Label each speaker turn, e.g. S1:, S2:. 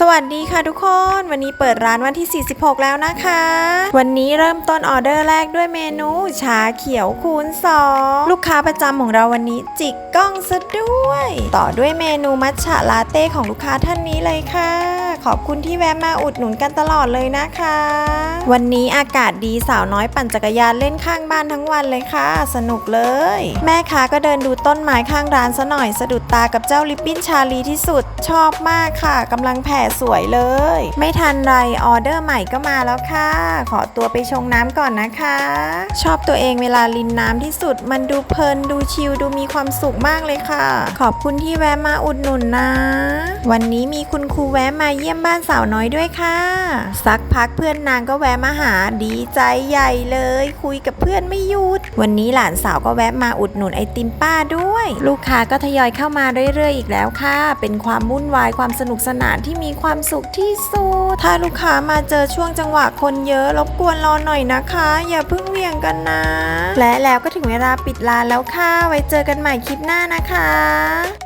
S1: สวัสดีค่ะทุกคน วันนี้เปิดร้านวันที่ 46 แล้วนะคะ วันนี้เริ่มต้นออเดอร์แรกด้วยเมนู ชาเขียวคูณ 2 ลูกค้าประจำของเราวันนี้จิกกล้องซะด้วย ต่อด้วยเมนูมัทฉะลาเต้ของลูกค้าท่านนี้เลยค่ะ ขอบคุณที่แวะมาอุดหนุนกันตลอดเลยนะคะ วันนี้อากาศดีสาวน้อยปั่นจักรยานเล่นข้างบ้านทั้งวันเลยค่ะ สนุกเลย แม่ค้าก็เดินดูต้นไม้ข้างร้านซะหน่อยสะดุดตากับเจ้าลิปปิ้นชาลีที่สุดชอบมากค่ะกำลังแผ่สวยเลย ไม่ทันไรออเดอร์ใหม่ก็มาแล้วค่ะ ขอตัวไปชงน้ำก่อนนะคะ ชอบตัวเองเวลาลินน้ำที่สุด มันดูเพลินดูชิลดูมีความสุขมากเลยค่ะ ขอบคุณที่แวะมาอุดหนุนนะ วันนี้มีคุณครูแวะมาเยี่ยมบ้านสาวน้อยด้วยค่ะ สักพักเพื่อนนางก็แวะมาหาดีใจใหญ่เลย คุยกับเพื่อนไม่หยุด วันนี้หลานสาวก็แวะมาอุดหนุนไอติมป้าด้วย ลูกค้าก็ทยอยเข้ามาเรื่อยๆอีกแล้วค่ะ เป็นความวุ่นวายความสนุกสนานที่มีความสุขที่สุด ถ้าลูกค้ามาเจอช่วงจังหวะคนเยอะรบกวนรอหน่อยนะคะ อย่าเพิ่งเวี่ยงกันนะ และแล้วก็ถึงเวลาปิดร้านแล้วค่ะ ไว้เจอกันใหม่คลิปหน้านะคะ